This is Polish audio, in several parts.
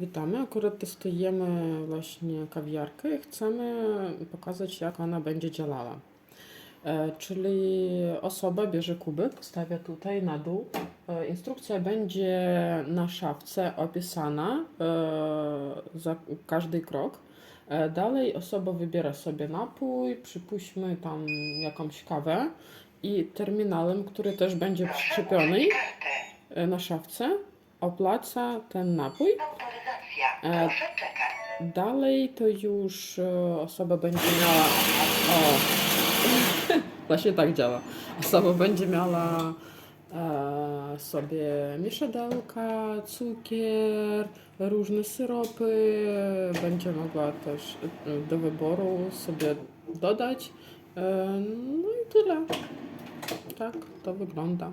Witamy. Akurat testujemy właśnie kawiarkę i chcemy pokazać, jak ona będzie działała. E, Czyli osoba bierze kubek, stawia tutaj na dół. E, Instrukcja będzie na szafce opisana e, za każdy krok. Dalej osoba wybiera sobie napój, przypuśćmy tam jakąś kawę i terminalem, który też będzie przyczepiony na szafce, opłaca ten napój. E, Proszę czekać. Dalej to już e, osoba będzie miała. O! Właśnie tak działa. Osoba będzie miała e, sobie mieszadełka, cukier, różne syropy. Będzie mogła też do wyboru sobie dodać. No i tyle. Tak to wygląda.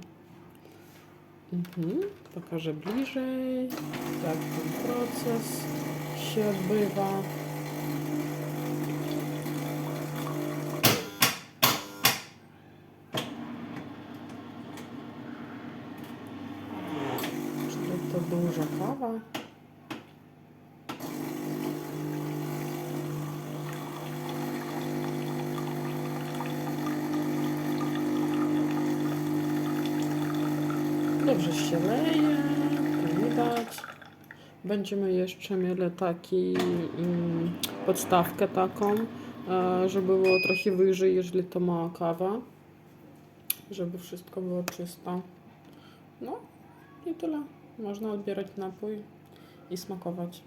Mhm. Pokażę bliżej, jak ten proces się odbywa. Czyli to duża kawa. Dobrze się leje, widać. Będziemy jeszcze mieli taki mm, podstawkę taką, e, żeby było trochę wyżej, jeżeli to mała kawa. Żeby wszystko było czysto. No i tyle. Można odbierać napój i smakować.